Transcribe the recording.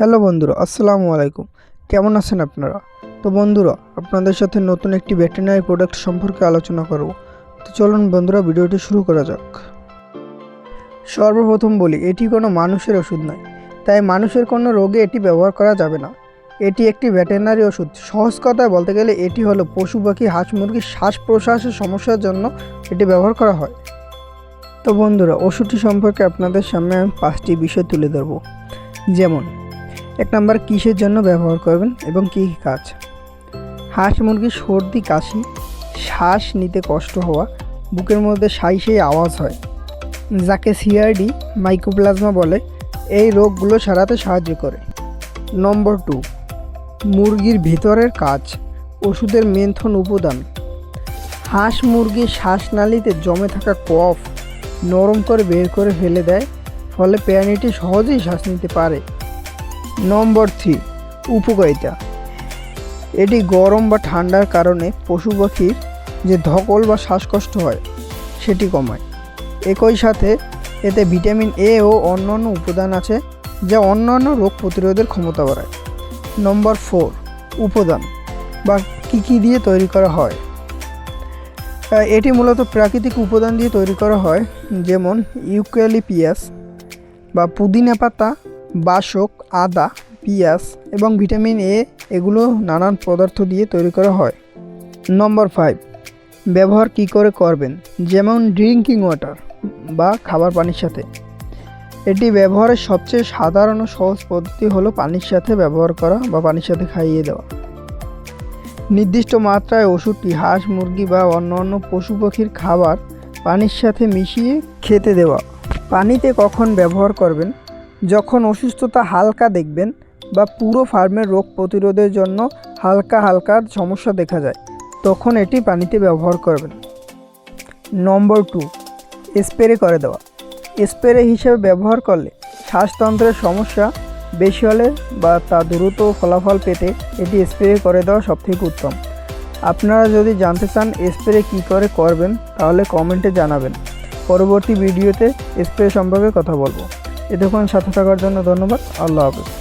Hello বন্ধুরা, আসসালামু আলাইকুম। কেমন আছেন আপনারা? তো বন্ধুরা, আপনাদের সাথে নতুন একটি ভেটেরিনারি প্রোডাক্ট সম্পর্কে আলোচনা করব। তো চলুন বন্ধুরা, ভিডিওটি শুরু করা যাক। সর্বপ্রথম বলি, এটি কোনো মানুষের ওষুধ নয়। তাই মানুষের কোনো রোগে এটি ব্যবহার করা যাবে না। এটি একটি ভেটেরিনারি ওষুধ। সহজ কথায় বলতে গেলে, এটি হলো পশু পাখি, হাঁস মুরগির শ্বাস প্রশ্বাসের সমস্যার জন্য এটি ব্যবহার করা হয়। তো বন্ধুরা, ওষুধটি সম্পর্কে আপনাদের সামনে আমি পাঁচটি বিষয় তুলে ধরবো। যেমন এক নম্বর কিসের জন্য ব্যবহার করবেন এবং কী কী কাজ? হাঁস মুরগির সর্দি, কাশি, শ্বাস নিতে কষ্ট হওয়া, বুকের মধ্যে সাই সেই আওয়াজ হয়। যাকে সিআরডি মাইক্রোপ্লাজমা বলে, এই রোগগুলো সারাতে সাহায্য করে। নম্বর টু, মুরগির ভিতরের কাজ, ওষুধের মেন্থন উপাদান। হাঁস মুরগির শ্বাসনালীতে জমে থাকা কফ নরম করে বের করে ফেলে দেয়, ফলে প্রাণীটি সহজেই শ্বাস নিতে পারে। নম্বর থ্রি, উপকারিতা। এটি গরম বা ঠান্ডার কারণে পশু পাখির যে ধকল বা শ্বাসকষ্ট হয়, সেটি কমায়। একই সাথে এতে ভিটামিন এ ও অন্যান্য উপাদান আছে, যা অন্যান্য রোগ প্রতিরোধের ক্ষমতা বাড়ায়। নম্বর ফোর, উপাদান, বা কী কী দিয়ে তৈরি করা হয়। এটি মূলত প্রাকৃতিক উপাদান দিয়ে তৈরি করা হয়, যেমন ইউক্যালিপিয়াস বা পুদিনা পাতা বাসক, আদা, পিঁয়াজ এবং ভিটামিন এ এগুলো নানান পদার্থ দিয়ে তৈরি করা হয়। নম্বর ফাইভ ব্যবহার কি করে করবেন? যেমন ড্রিঙ্কিং ওয়াটার বা খাবার পানির সাথে। এটি ব্যবহারের সবচেয়ে সাধারণ ও সহজ পদ্ধতি হলো পানির সাথে ব্যবহার করা বা পানির সাথে খাইয়ে দেওয়া। নির্দিষ্ট মাত্রায় ওষুধটি হাঁস, মুরগি বা অন্যান্য পশু পাখির খাবার পানির সাথে মিশিয়ে খেতে দেওয়া। পানিতে কখন ব্যবহার করবেন? যখন অসুস্থতা হালকা দেখবেন বা পুরো ফার্মের রোগ প্রতিরোধের জন্য হালকা হালকা সমস্যা দেখা যায়, তখন এটি পানিতে ব্যবহার করবেন। নম্বর টু, স্প্রে করে দেওয়া। স্প্রে হিসেবে ব্যবহার করলে শ্বাসতন্ত্রের সমস্যা বেশি হলে বা তা দ্রুত ফলাফল পেতে এটি স্প্রে করে দেওয়া সবথেকে উত্তম। আপনারা যদি জানতে চান স্প্রে কী করে করবেন, তাহলে কমেন্টে জানাবেন। পরবর্তী ভিডিওতে স্প্রে সম্পর্কে কথা বলব। এতক্ষণ সাথে থাকার জন্য ধন্যবাদ। আল্লাহ হাফেজ।